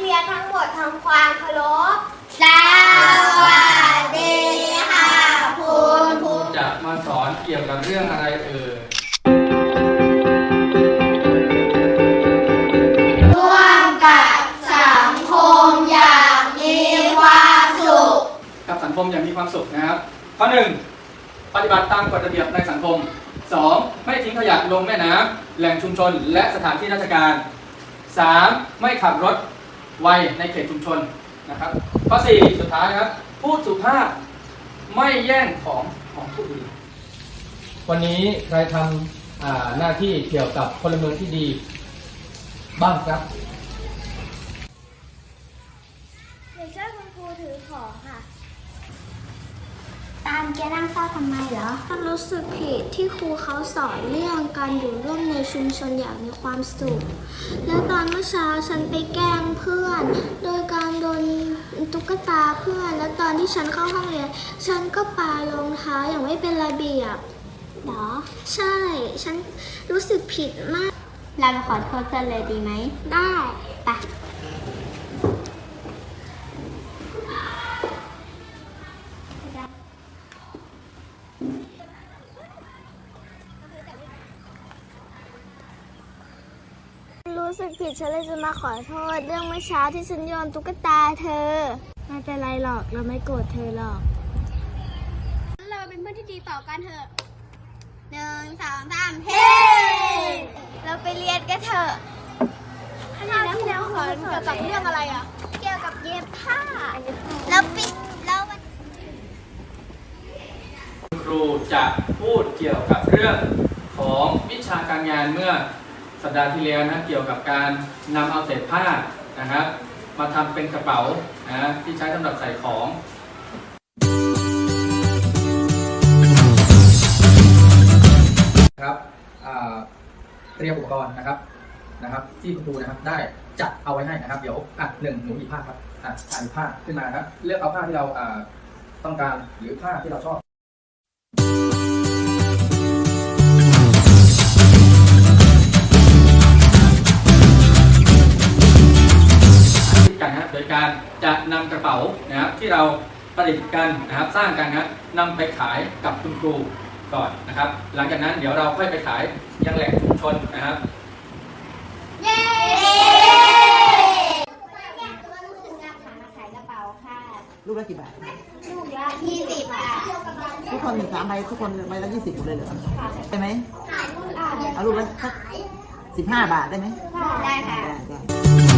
เรียนทั้งหมดทำความเคารพสวัสดีค่ะคุณครูจะมาสอนเกี่ยวกับเรื่องอะไรเอ่ย ร่วมกับสังคมอย่างมีความสุข กับสังคมอย่างมีความสุขนะครับ ข้อหนึ่งปฏิบัติตามกฎระเบียบในสังคม 2. ไม่ทิ้งขยะลงแม่น้ำแหล่งชุมชนและสถานที่ราชการ 3. ไม่ขับรถ ไวในเขตชุมชนนะครับ ข้อสี่สุดท้ายนะครับ พูดสุภาพไม่แย่งของของผู้อื่น วันนี้ใครทำหน้าที่เกี่ยวกับพลเมืองที่ดีบ้างครับเด็กช่วยคุณครูถือของค่ะ ตามแกนั่งเฝ้าทำไมเหรอฉันรู้สึกผิดที่ครูเขาสอนเรื่องการอยู่ร่วมในชุมชนอย่างมีความสุข แล้วตอนเมื่อเช้าฉันไปแกล้งเพื่อน โดยการโดนตุ๊กตาเพื่อน แล้วตอนที่ฉันเข้าห้องเรียน ฉันก็ปารองเท้าอย่างไม่เป็นระเบียบเหรอ ใช่ ฉันรู้สึกผิดมาก เราไปขอโทษกันเลยดีไหม ได้ไป รู้สึกผิดฉันเลยจะมาขอโทษ เรื่องเมื่อเช้าที่ฉันโยนตุ๊กตาเธอ ไม่เป็นไรหรอกเราไม่โกรธเธอหรอก เราเป็นเพื่อนที่ดีต่อกันเถอะหนึ่งสองสามเฮ้เราไปเรียนกันเถอะคณะที่แล้วสอนเกี่ยวกับเรื่องอะไรอะ เกี่ยวกับเย็บผ้าแล้วปิดแล้วมันคุณครูจะพูดเกี่ยวกับเรื่องของวิชาการงานเมื่อ สัปดาห์ที่แล้วนะเกี่ยวกับการนำเอาเศษผ้านะครับ มาทำเป็นกระเป๋านะที่ใช้สำหรับใส่ของครับเตรียมอุปกรณ์นะครับนะครับ ที่คุณครูนะครับได้จัดเอาไว้ให้นะครับ เดี๋ยวอะหนึ่งหนูหยิบผ้าครับอะอะหยิบผ้าขึ้นมาครับ เลือกเอาผ้าที่เราอ่าต้องการหรือผ้าที่เราชอบ กันนะครับโดยการจะนำกระเป๋านะครับที่เราประดิษฐ์กันนะครับสร้างกันนะครับนำไปขายกับคุณครูก่อนนะครับ หลังจากนั้นเดี๋ยวเราค่อยไปขายยังแหล่งชุมชนนะครับเย้ลูกละกี่บาทลูกละยี่สิบค่ะทุกคนสามใบทุกคนใบละยี่สิบหมดเลยเหรอใช่ไหมเอาลูกละสักสิบห้าบาทได้ไหมได้ค่ะได้ได้